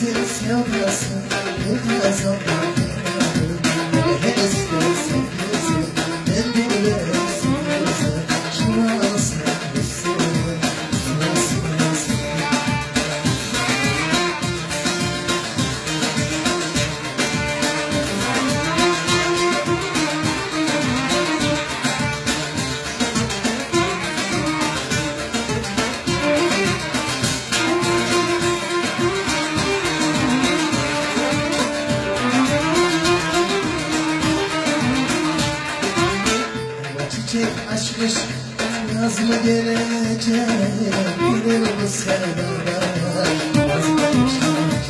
silenciando yaz mı gelecek Gönül bu sevdadan vazgeçecek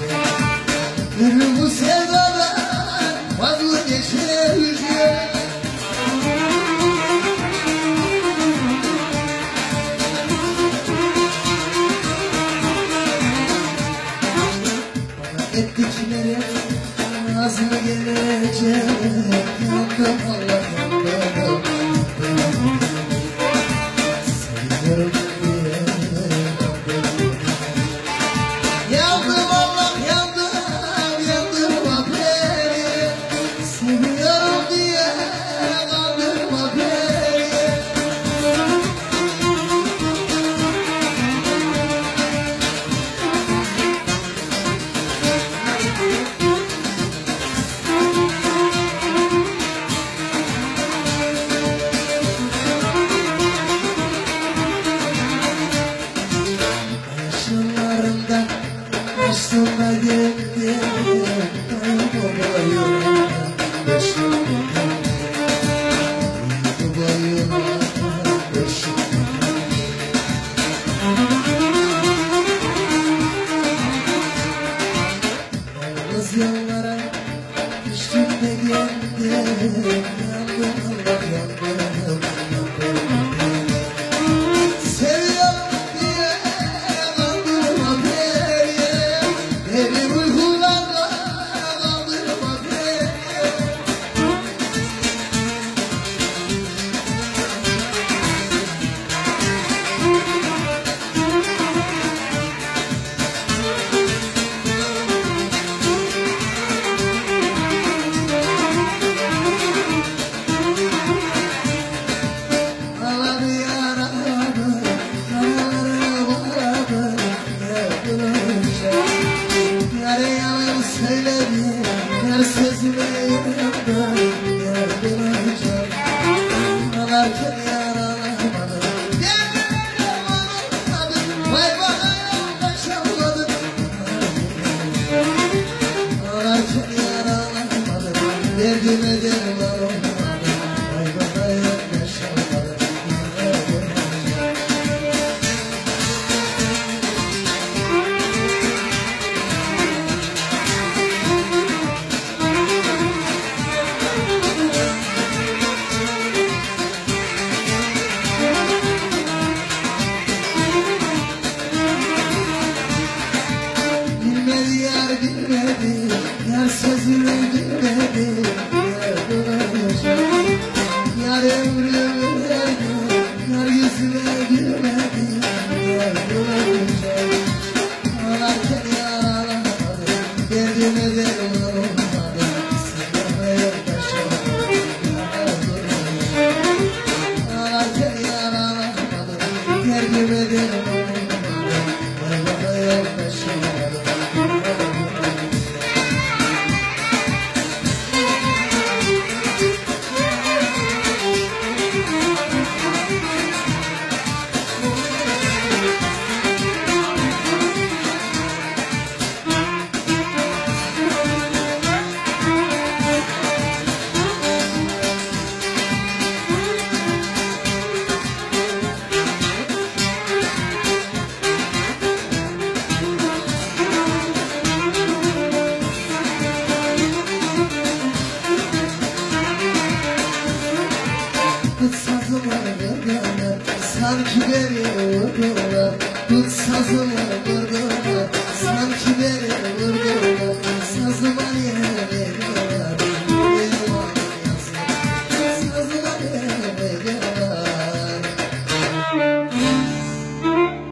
Gönül bu sevdadan vazgeçecek Bana ettikleri naz mı gelecek Yandım Allah Sevmeden Tut sazımı gırgını Sanki beni vurduğuna Tut sazımı gırgını Sanki beni vurduğuna Sazıma niye